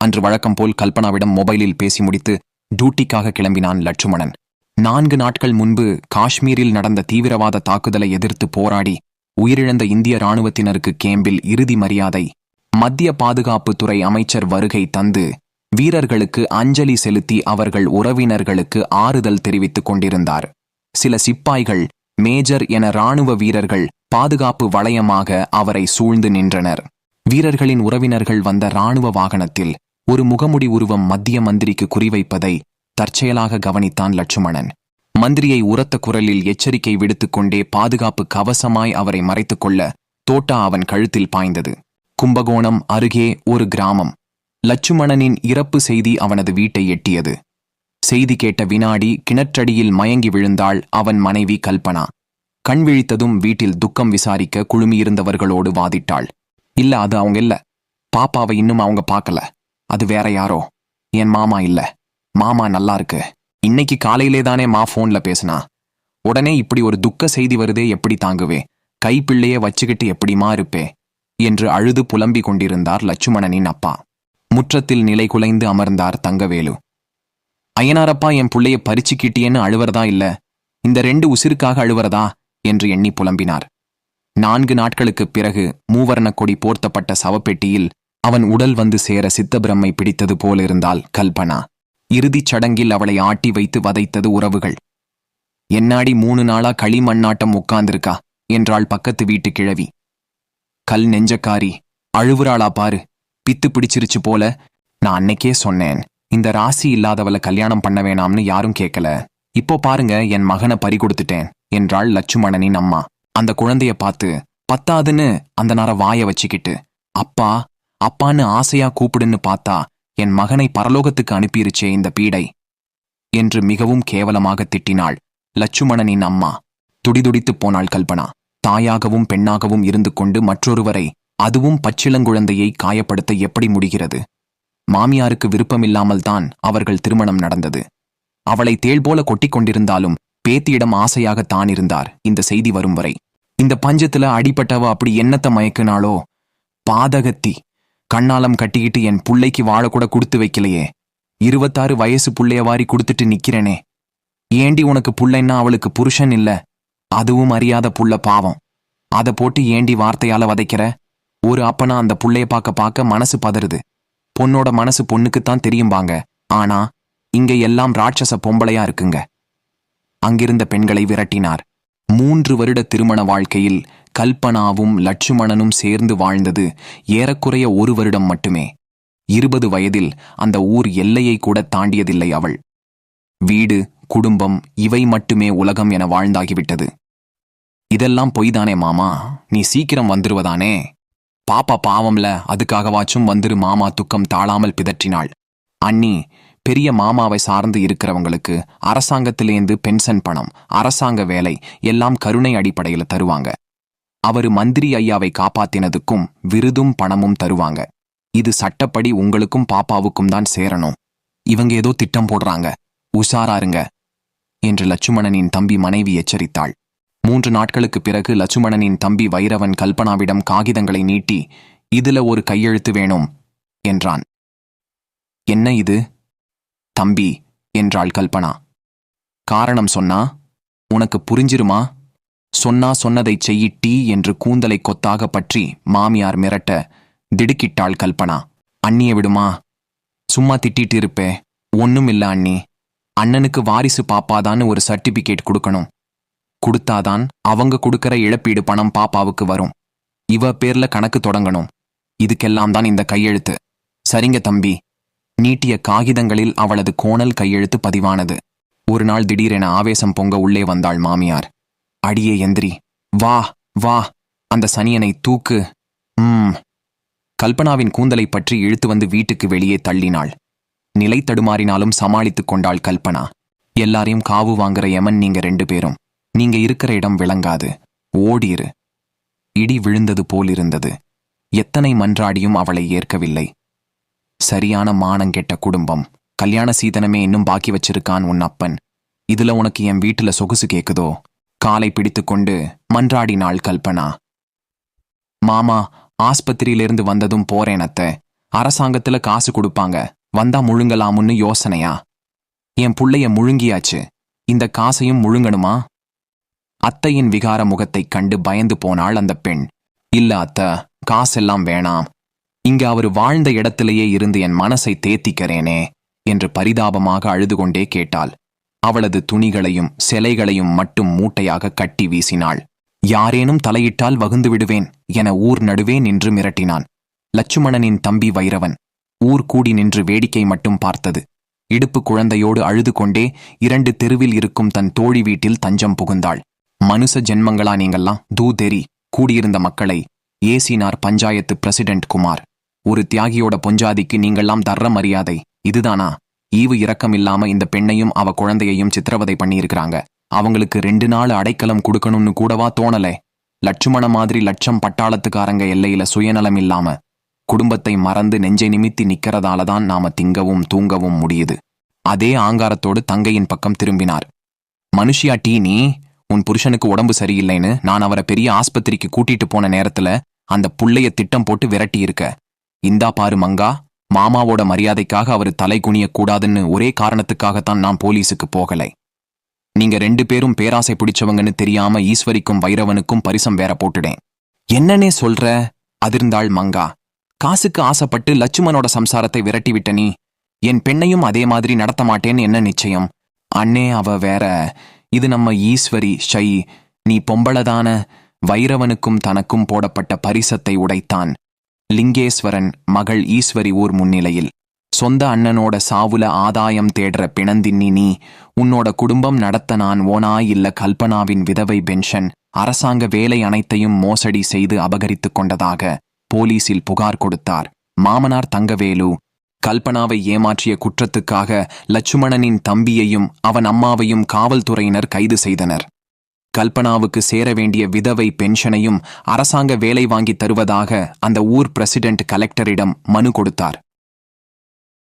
அன்று வழக்கம் போல் கல்பனாவிடம் மொபைலில் பேசி முடித்து டியூட்டிக்காக கிளம்பினான் லட்சுமணன். நான்கு நாட்கள் முன்பு காஷ்மீரில் நடந்த தீவிரவாத தாக்குதலை எதிர்த்து போராடி உயிரிழந்த இந்திய ராணுவத்தினருக்கு கேம்பில் இறுதி மரியாதை மத்திய பாதுகாப்புத்துறை அமைச்சர் வருகை தந்து வீரர்களுக்கு அஞ்சலி செலுத்தி அவர்கள் உறவினர்களுக்கு ஆறுதல் தெரிவித்துக் கொண்டிருந்தார். சில சிப்பாய்கள் மேஜர் என ராணுவ வீரர்கள் பாதுகாப்பு வளையமாக அவரை சூழ்ந்து நின்றனர். வீரர்களின் உறவினர்கள் வந்த ராணுவ வாகனத்தில் ஒரு முகமுடி உருவம் மத்திய மந்திரிக்கு குறிவைப்பதை தற்செயலாக கவனித்தான் லட்சுமணன். மந்திரியை உரத்த குரலில் எச்சரிக்கை விடுத்துக்கொண்டே பாதுகாப்பு கவசமாய் அவரை மறைத்துக்கொள்ள தோட்டா அவன் கழுத்தில் பாய்ந்தது. கும்பகோணம் அருகே ஒரு கிராமம். லட்சுமணனின் இறப்பு செய்தி அவனது வீட்டை எட்டியது. செய்தி கேட்ட வினாடி கிணற்றடியில் மயங்கி விழுந்தாள் அவன் மனைவி கல்பனா. கண் விழித்ததும் வீட்டில் துக்கம் விசாரிக்க குழுமியிருந்தவர்களோடு வாதிட்டாள். இல்ல அது அவங்க இல்ல. பாப்பாவை இன்னும் அவங்க பார்க்கல. அது வேற யாரோ? என் மாமா இல்ல. மாமா நல்லா இருக்கு. இன்னைக்கு காலையிலே தானே மா ஃபோன்ல பேசினா. உடனே இப்படி ஒரு துக்க செய்தி வருதே எப்படி தாங்குவே? கைப்பிள்ளையே வச்சுக்கிட்டு எப்படிமா இருப்பே? என்று அழுது புலம்பிக் கொண்டிருந்தார் லட்சுமணனின் அப்பா. முற்றத்தில் நிலை குலைந்து அமர்ந்தார் தங்கவேலு. ஐயனாரப்பா என் புள்ளைய பறிச்சுக்கிட்டியேன்னு அழுவறதா இல்ல? இந்த ரெண்டு உசிருக்காக அழுவறதா? என்று எண்ணி புலம்பினார். நான்கு நாட்களுக்குப் பிறகு மூவர்ண கொடி போர்த்தப்பட்ட சவப்பெட்டியில் அவன் உடல் வந்து சேர சித்தபிரம்மை பிடித்தது போலிருந்தாள் கல்பனா. இறுதிச் சடங்கில் அவளை ஆட்டி வைத்து வதைத்தது உறவுகள். என்னாடி மூணு நாளா களிமண்ணாட்டம் உட்கார்ந்திருக்கா? என்றாள் பக்கத்து வீட்டு கிழவி. கல் நெஞ்சக்காரி அழுவுறாளா பாரு. பித்து பிடிச்சிருச்சு போல. நான் அன்னைக்கே சொன்னேன் இந்த ராசி இல்லாதவளை கல்யாணம் பண்ண வேணாம்னு யாரும் கேட்கல இப்போ பாருங்க என் மகனை பறி கொடுத்துட்டேன் என்றாள் லட்சுமணனின் அம்மா. அந்த குழந்தைய பார்த்து பத்தாதுன்னு அந்த நேர வாய வச்சுக்கிட்டு அப்பா அப்பான்னு ஆசையா கூப்பிடுன்னு பார்த்தா என் மகனை பரலோகத்துக்கு அனுப்பியிருச்சே இந்த பீடை என்று மிகவும் கேவலமாக திட்டினாள் லட்சுமணனின் அம்மா. துடிதுடித்துப் போனாள் கல்பனா. தாயாகவும் பெண்ணாகவும் இருந்து கொண்டு மற்றொருவரை அதுவும் பச்சிளங்குழந்தையை காயப்படுத்த எப்படி முடிகிறது? மாமியாருக்கு விருப்பமில்லாமல் தான் அவர்கள் திருமணம் நடந்தது. அவளை தேள் போல கொட்டிக் கொண்டிருந்தாலும் பேத்தியிடம் ஆசையாக தான் இருந்தார் இந்த செய்தி வரும் வரை. இந்த பஞ்சத்துல அடிப்பட்டவ அப்படி என்னத்த மயக்குனாளோ? பாதகத்தி. கண்ணாலம் கட்டிக்கிட்டு என் புள்ளைக்கு வாழ கூட கொடுத்து வைக்கலையே. இருபத்தாறு வயசு புள்ளைய வாரி கொடுத்துட்டு நிக்கிறேனே. ஏண்டி உனக்கு புள்ளைன்னா அவளுக்கு புருஷன் இல்ல? அதுவும் அறியாத புள்ள பாவம். அத போட்டு ஏண்டி வார்த்தையால வதைக்கிற? ஒரு அப்பனா அந்த புள்ளைய பார்க்க பார்க்க மனசு பதறுது. பொண்ணோட மனசு பொண்ணுக்குத்தான் தெரியும்பாங்க. ஆனா இங்க எல்லாம் ராட்சச பொம்பளையா இருக்குங்க. அங்கிருந்த பெண்களை விரட்டினார். மூன்று வருட திருமண வாழ்க்கையில் கல்பனாவும் லட்சுமணனும் சேர்ந்து வாழ்ந்தது ஏறக்குறைய ஒரு வருடம் மட்டுமே. இருபது வயதில் அந்த ஊர் எல்லையை கூட தாண்டியதில்லை அவள். வீடு குடும்பம் இவை மட்டுமே உலகம் என வாழ்ந்தாகிவிட்டது. இதெல்லாம் பொய்தானே மாமா? நீ சீக்கிரம் வந்துருவதானே? பாப்பா பாவம்ல அதுக்காகவாச்சும் வந்துரு மாமா துக்கம் தாழாமல் பிதற்றினாள். அண்ணி பெரிய மாமாவை சார்ந்து இருக்கிறவங்களுக்கு அரசாங்கத்திலேந்து பென்ஷன் பணம் அரசாங்க வேலை எல்லாம் கருணை அடிப்படையில தருவாங்க. அவரு மந்திரி ஐயாவை காப்பாத்தினதுக்கும் விருதும் பணமும் தருவாங்க. இது சட்டப்படி உங்களுக்கும் பாப்பாவுக்கும் தான் சேரணும். இவங்க ஏதோ திட்டம் போடுறாங்க. உஷாராருங்க என்று லட்சுமணனின் தம்பி மனைவி எச்சரித்தாள். மூன்று நாட்களுக்குப் பிறகு லட்சுமணனின் தம்பி வைரவன் கல்பனாவிடம் காகிதங்களை நீட்டி இதுல ஒரு கையெழுத்து வேணும் என்றான். என்ன இது? தம்பி என்றாள் கல்பனா. காரணம் சொன்னா உனக்கு புரிஞ்சிருமா? சொன்னா சொன்னதைச் செய்யிட்டி என்று கூந்தலை கொத்தாக பற்றி மாமியார் மிரட்ட திடுக்கிட்டாள் கல்பனா. அண்ணிய விடுமா? சும்மா திட்டிட்டு இருப்பே. ஒன்னும் இல்ல அண்ணி. அண்ணனுக்கு வாரிசு பாப்பாதான்னு ஒரு சர்டிபிகேட் கொடுக்கணும். கொடுத்தாதான் அவங்க கொடுக்கற இழப்பீடு பணம் பாப்பாவுக்கு வரும். இவ பேர்ல கணக்கு தொடங்கணும். இதுக்கெல்லாம் தான் இந்த கையெழுத்து. சரிங்க தம்பி. நீட்டிய காகிதங்களில் அவளது கோணல் கையெழுத்து பதிவானது. ஒரு நாள் திடீரென ஆவேசம் பொங்க உள்ளே வந்தாள் மாமியார். அடியே எந்திரி. வா வா. அந்த சனியனை தூக்கு. ம். கல்பனாவின் கூந்தலை பற்றி இழுத்து வந்து வீட்டுக்கு வெளியே தள்ளினாள். நிலை தடுமாறினாலும் சமாளித்துக் கொண்டாள் கல்பனா. எல்லாரையும் காவு வாங்குற யமன் நீங்க ரெண்டு பேரும். நீங்க இருக்கிற இடம் விளங்காது. ஓடிரு. இடி விழுந்தது போலிருந்தது. எத்தனை மன்றாடியும் அவளை ஏற்கவில்லை. சரியான மானங்கெட்ட குடும்பம். கல்யாண சீதனமே இன்னும் பாக்கி வச்சிருக்கான் உன் அப்பன். இதுல உனக்கு என் வீட்டுல சொகுசு கேக்குதோ? காலை பிடித்துக்கொண்டு மன்றாடினாள் கல்பனா. மாமா ஆஸ்பத்திரியிலிருந்து வந்ததும் போறேன் அத்தை. அரசாங்கத்துல காசு கொடுப்பாங்க. வந்தா முழுங்கலாமுன்னு யோசனையா? என் புள்ளைய முழுங்கியாச்சு. இந்த காசையும் முழுங்கணுமா? அத்தையின் விகார முகத்தைக் கண்டு பயந்து போனாள் அந்த பெண். இல்ல அத்த காசெல்லாம் வேணாம். இங்க அவர் வாழ்ந்த இடத்திலேயே இருந்து என் மனசை தேத்திக்கிறேனே என்று பரிதாபமாக அழுது கொண்டே கேட்டாள். அவளது துணிகளையும் சிலைகளையும் மட்டும் மூட்டையாக கட்டி வீசினாள். யாரேனும் தலையிட்டால் வகுந்து விடுவேன் என ஊர் நடுவே நின்று மிரட்டினான். லட்சுமணனின் தம்பி வைரவன் ஊர் கூடி நின்று வேடிக்கை மட்டும் பார்த்தது. இடுப்பு குழந்தையோடு அழுது கொண்டே இரண்டு தெருவில் இருக்கும் தன் தோழி வீட்டில் தஞ்சம் புகுந்தாள். மனுஷ ஜென்மங்களா நீங்கள்லாம்? தூதெரி கூடியிருந்த மக்களை ஏசினார் பஞ்சாயத்து பிரசிடென்ட் குமார். ஒரு தியாகியோட பொஞ்சாதிக்கு நீங்கள்லாம் தர்ற மரியாதை. இதுதானா? ஈவு இரக்கம் இல்லாம இந்த பெண்ணையும் அவ குழந்தையையும் சித்திரவதை பண்ணியிருக்கிறாங்க. அவங்களுக்கு ரெண்டு நாள் அடைக்கலம் கொடுக்கணும்னு கூடவா தோணலே? லட்சுமண மாதிரி லட்சம் பட்டாளத்துக்காரங்க எல்லையில சுயநலம் இல்லாம குடும்பத்தை மறந்து நெஞ்சை நிமித்தி நிக்கிறதால தான் நாம திங்கவும் தூங்கவும் முடியுது. அதே ஆங்காரத்தோடு தங்கையின் பக்கம் திரும்பினார். மனுஷியா டீ நீ உன் புருஷனுக்கு உடம்பு சரியில்லைன்னு நான் அவரை பெரிய ஆஸ்பத்திரிக்கு கூட்டிட்டு போன நேரத்துல அந்த புள்ளைய திட்டம் போட்டு விரட்டி இருக்க இந்தா பாரு மங்கா மாமாவோட மரியாதைக்காக அவர் தலை குனியக்கூடாதுன்னு ஒரே காரணத்துக்காகத்தான் நான் போலீஸுக்கு போகலை. நீங்க ரெண்டு பேரும் பேராசை பிடிச்சவங்கன்னு தெரியாம ஈஸ்வரிக்கும் வைரவனுக்கும் பரிசம் வேற போட்டுடேன் என்னன்னே சொல்ற? அதிர்ந்தாள் மங்கா. காசுக்கு ஆசைப்பட்டு லட்சுமணோட சம்சாரத்தை விரட்டி விட்ட நீ. என் பெண்ணையும் அதே மாதிரி நடத்த மாட்டேன்னு என்ன நிச்சயம்? அண்ணே அவ வேற. இது நம்ம ஈஸ்வரி ஷை. நீ பொம்பளதான. வைரவனுக்கும் தனக்கும் போடப்பட்ட பரிசத்தை உடைத்தான். லிங்கேஸ்வரன் மகள் ஈஸ்வரி ஊர் முன்னிலையில். சொந்த அண்ணனோட சாவுல ஆதாயம் தேடுற பிணந்தின்னி நீ உன்னோட குடும்பம் நடத்த நான் ஓனா இல்ல கல்பனாவின் விதவை பென்ஷன் அரசாங்க வேலை அனைத்தையும் மோசடி செய்து அபகரித்துக் கொண்டதாக போலீசில் புகார் கொடுத்தார். மாமனார் தங்கவேலு கல்பனாவை ஏமாற்றிய குற்றத்துக்காக லட்சுமணனின் தம்பியையும் அவன் அம்மாவையும் காவல்துறையினர் கைது செய்தனர். கல்பனாவுக்கு சேர வேண்டிய விதவை பென்ஷனையும் அரசாங்க வேலை வாங்கித் தருவதாக அந்த ஊர் பிரசிடென்ட் கலெக்டரிடம் மனு கொடுத்தார்.